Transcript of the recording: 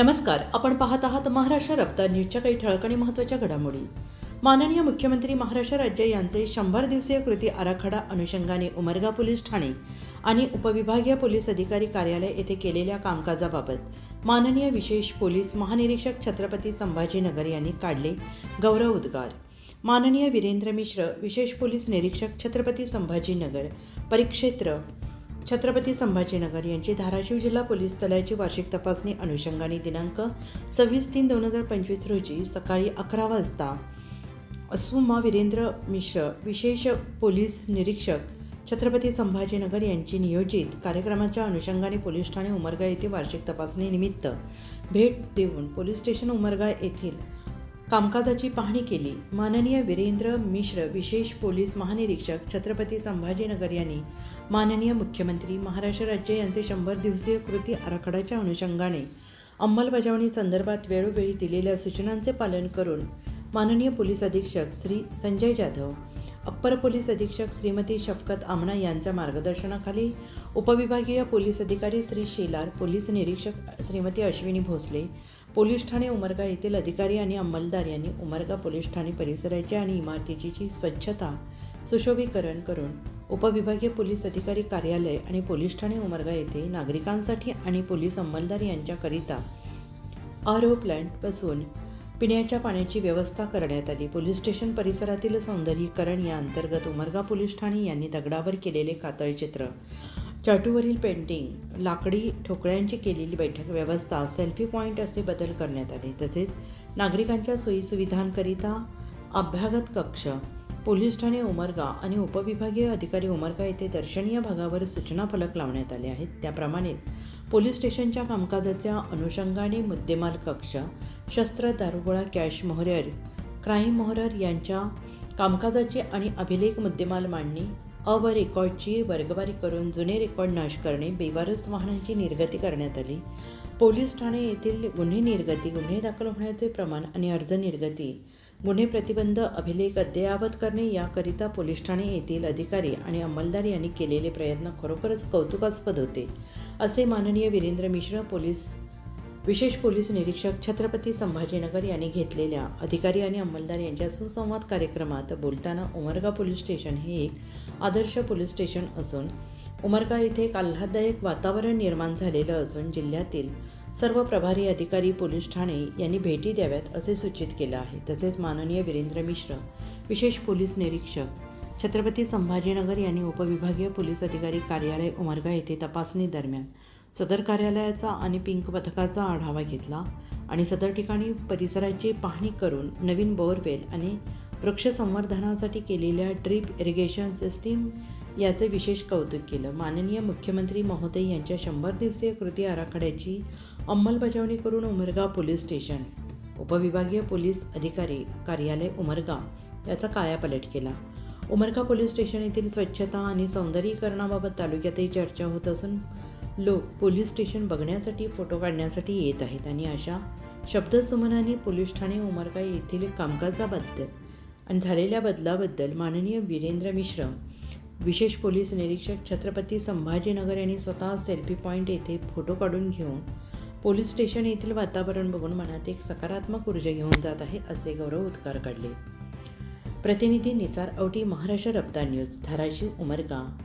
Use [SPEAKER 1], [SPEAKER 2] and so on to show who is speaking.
[SPEAKER 1] नमस्कार आपण पाहत आहात महाराष्ट्र रफ्तार न्यूजच्या काही ठळक आणि महत्त्वाच्या घडामोडी. माननीय मुख्यमंत्री महाराष्ट्र राज्य यांचे शंभर दिवसीय कृती आराखडा अनुषंगाने उमरगा पोलीस ठाणे आणि उपविभागीय पोलीस अधिकारी कार्यालय येथे केलेल्या कामकाजाबाबत माननीय विशेष पोलीस महानिरीक्षक छत्रपती संभाजीनगर यांनी काढले गौरव उद्गार. माननीय वीरेंद्र मिश्र विशेष पोलीस निरीक्षक छत्रपती संभाजीनगर परिक्षेत्र छत्रपती संभाजीनगर यांची धाराशिव जिल्हा पोलीस दलाची वार्षिक तपासणी अनुषंगाने दिनांक सव्वीस तीन दोन हजार पंचवीस रोजी सकाळी अकरा वाजता. असुमा वीरेंद्र मिश्र विशेष पोलीस निरीक्षक छत्रपती संभाजीनगर यांची नियोजित कार्यक्रमाच्या अनुषंगाने पोलीस ठाणे उमरगा येथे वार्षिक तपासणीनिमित्त भेट देऊन पोलीस स्टेशन उमरगा येथील कामकाजाची पाहणी केली. माननीय वीरेंद्र मिश्र विशेष पोलीस महानिरीक्षक छत्रपती संभाजीनगर यांनी माननीय मुख्यमंत्री महाराष्ट्र राज्य यांचे शंभर दिवसीय कृती आराखड्याच्या अनुषंगाने अंमलबजावणी संदर्भात वेळोवेळी दिलेल्या सूचनांचे पालन करून माननीय पोलीस अधीक्षक श्री संजय जाधव अप्पर पोलीस अधीक्षक श्रीमती शफकत आमणा यांच्या मार्गदर्शनाखाली उपविभागीय पोलीस अधिकारी श्री शेलार पोलीस निरीक्षक श्रीमती अश्विनी भोसले पोलीस ठाणे उमरगा येथील अधिकारी आणि अंमलदार यांनी उमरगा पोलीस ठाणे परिसराची आणि इमारतीची स्वच्छता सुशोभीकरण करून उपविभागीय पोलीस अधिकारी कार्यालय आणि पोलीस ठाणे उमरगा येथे नागरिकांसाठी आणि पोलीस अंमलदार यांच्याकरिता आर ओ प्लॅन्ट बसवून पिण्याच्या पाण्याची व्यवस्था करण्यात आली. पोलीस स्टेशन परिसरातील सौंदर्यीकरण या अंतर्गत उमरगा पोलीस ठाणे यांनी दगडावर केलेले कातळचित्र चाटूवरील पेंटिंग लाकडी ठोकळ्यांची केलेली बैठक व्यवस्था सेल्फी पॉईंट असे बदल करण्यात आले. तसेच नागरिकांच्या सोयीसुविधांकरिता अभ्यागत कक्ष पोलीस ठाणे उमरगा आणि उपविभागीय अधिकारी उमरगा येथे दर्शनीय भागावर सूचना फलक लावण्यात आले आहेत. त्याप्रमाणे पोलीस स्टेशनच्या कामकाजाच्या अनुषंगाने मुद्देमाल कक्ष शस्त्र दारुगोळा कॅश मोहरर क्राईम मोहरर यांच्या कामकाजाची आणि अभिलेख मुद्देमाल मांडणी अ व रेकॉर्डची वर्गवारी करून जुने रेकॉर्ड नाश करणे बेवारस वाहनांची निर्गती करण्यात आली. पोलीस ठाणे येथील गुन्हे निर्गती गुन्हे दाखल होण्याचे प्रमाण आणि अर्ज निर्गती गुन्हे प्रतिबंध अभिलेख अद्ययावत करणे याकरिता पोलीस ठाणे येथील अधिकारी आणि अंमलदार यांनी केलेले प्रयत्न खरोखरच कौतुकास्पद होते असे माननीय वीरेंद्र मिश्र पोलीस विशेष पोलीस निरीक्षक छत्रपती संभाजीनगर यांनी घेतलेल्या अधिकारी आणि अंमलदार यांच्या सुसंवाद कार्यक्रमात बोलताना उमरगा पोलीस स्टेशन हे एक आदर्श पोलीस स्टेशन असून उमरगा येथे एक आल्हाददायक वातावरण निर्माण झालेलं असून जिल्ह्यातील सर्व प्रभारी अधिकारी पोलीस ठाणे यांनी भेटी द्याव्यात असे सूचित केलं आहे. तसेच माननीय वीरेंद्र मिश्र विशेष पोलीस निरीक्षक छत्रपती संभाजीनगर यांनी उपविभागीय पोलीस अधिकारी कार्यालय उमरगा येथे तपासणी दरम्यान सदर कार्यालयाचा आणि पिंक पथकाचा आढावा घेतला आणि सदर ठिकाणी परिसराची पाहणी करून नवीन बोअरवेल आणि वृक्ष संवर्धनासाठी केलेल्या ड्रीप इरिगेशन सिस्टीम याचे विशेष कौतुक केलं. माननीय मुख्यमंत्री महोदय यांच्या शंभर दिवसीय कृती आराखड्याची अंमलबजावणी करून उमरगा पोलीस स्टेशन उपविभागीय पोलीस अधिकारी कार्यालय उमरगा याचा कायापालट केला. उमरगा पोलीस स्टेशन येथील स्वच्छता आणि सौंदर्यीकरणाबाबत तालुक्यातही चर्चा होत असून लोक पोलीस स्टेशन बघण्यासाठी फोटो काढण्यासाठी येत आहेत आणि अशा शब्दसुमनाने पोलीस ठाणे उमरगा येथील कामकाजाबद्दल आणि झालेल्या बदलाबद्दल माननीय वीरेंद्र मिश्र विशेष पोलीस निरीक्षक छत्रपती संभाजीनगर यांनी स्वतः सेल्फी पॉईंट येथे फोटो काढून घेऊन पोलीस स्टेशन येथील वातावरण बघून मनात एक सकारात्मक ऊर्जा घेऊन जात आहे असे गौरव उद्गार काढले. प्रतिनिधी निसार औटी महाराष्ट्र रफ्तार न्यूज धाराशिव उमरगा.